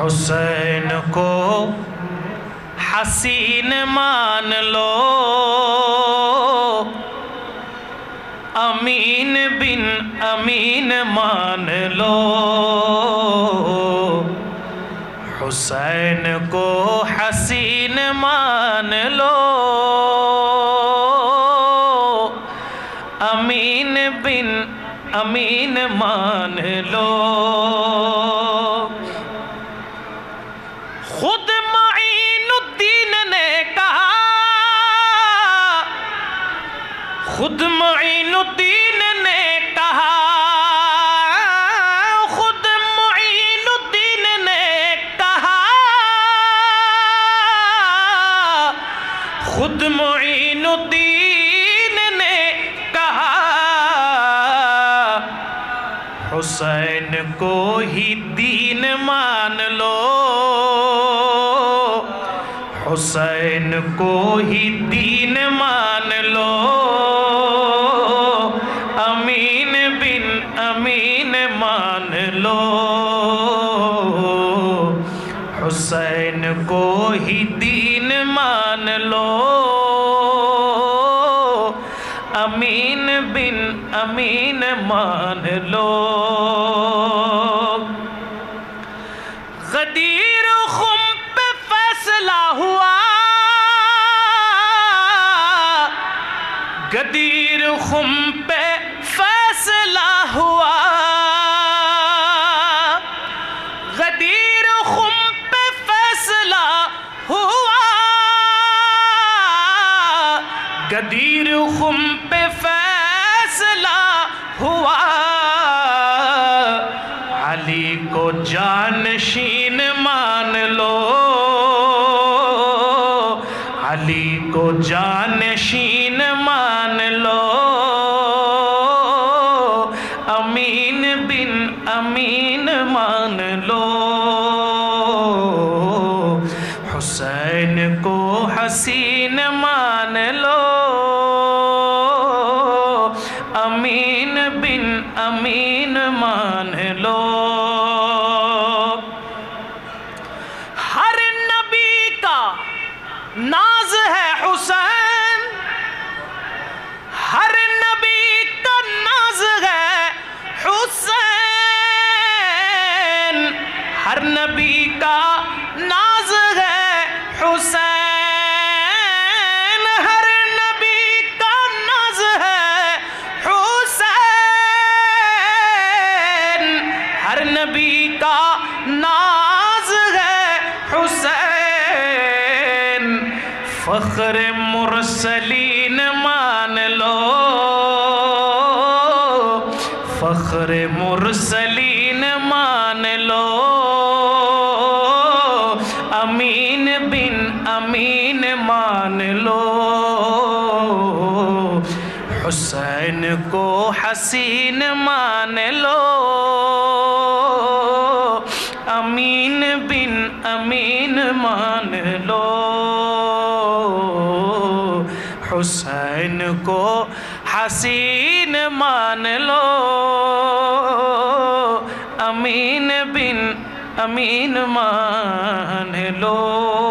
حسین کو حسین مان لو۔ امین بن امین مان لو۔ حسین کو حسین مان لو۔ امین بن امین مان لو۔ خود معین الدین نے کہا، خود معین الدین نے کہا، خود معین الدین نے کہا، حسین کو ہی دین مان لو۔ حسین کو ہی دین مان لو امین بن امین مان لو حسین کو ہی دین مان لو امین بن امین مان لو غدیر خم پہ فیصلہ ہوا۔ غدیر خم پہ فیصلہ ہوا۔ غدیر خم پہ فیصلہ ہوا۔ علی کو جانشین مان لو۔ علی کو جانشین امین مان لو۔ حسین کو حسین مان لو۔ امین بن امین مان لو۔ ہر نبی کا ناز ہے حسین۔ کا ناز ہے حسین، ہر نبی کا ناز ہے حسین۔ ہر نبی کا ناز ہے حسین۔ فخر مرسلین مان لو۔ فخر مرسلین حسین کو حسین مان لو۔ امین بن امین مان لو۔ حسین کو حسین مان لو۔ امین بن امین مان لو۔